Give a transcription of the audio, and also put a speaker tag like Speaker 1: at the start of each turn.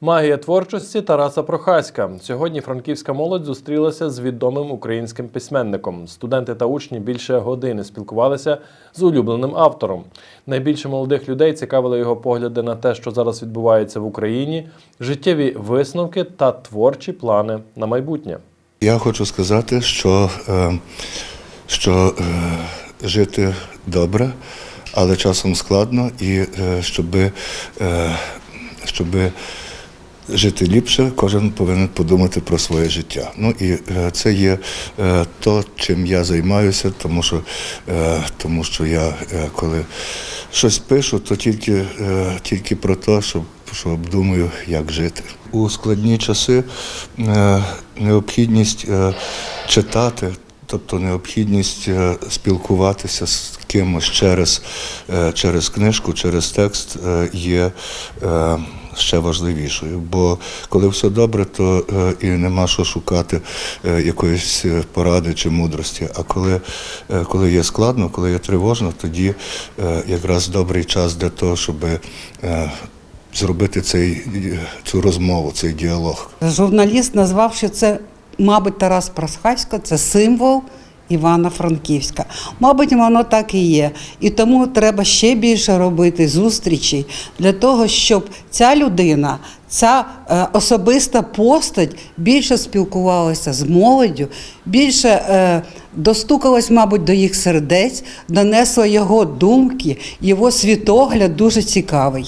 Speaker 1: Магія творчості Тараса Прохаська. Сьогодні франківська молодь зустрілася з відомим українським письменником. Студенти та учні більше години спілкувалися з улюбленим автором. Найбільше молодих людей цікавили його погляди на те, що зараз відбувається в Україні, життєві висновки та творчі плани на майбутнє.
Speaker 2: Я хочу сказати, що, е, що е, жити добре, але часом складно, і е, щоб, е, щоб жити ліпше, кожен повинен подумати про своє життя. Ну і е, це є е, то, чим я займаюся, тому що, е, тому що я коли щось пишу, то тільки, тільки про те, щоб що обдумую, як жити. У складні часи необхідність читати, тобто необхідність спілкуватися з кимось через, через книжку, через текст є ще важливішою. Бо коли все добре, то е, і нема що шукати е, якоїсь е, поради чи мудрості. А коли, коли є складно, коли є тривожно, тоді якраз добрий час для того, щоб зробити цей, цю розмову, цей діалог.
Speaker 3: Журналіст назвав, що це, мабуть, Тарас Просхасько це символ Івано-Франківська. Мабуть, воно так і є. І тому треба ще більше робити зустрічей для того, щоб ця людина, ця е, особиста постать більше спілкувалася з молоддю, більше е, достукалась, мабуть, до їх сердець, донесла його думки, його світогляд дуже цікавий.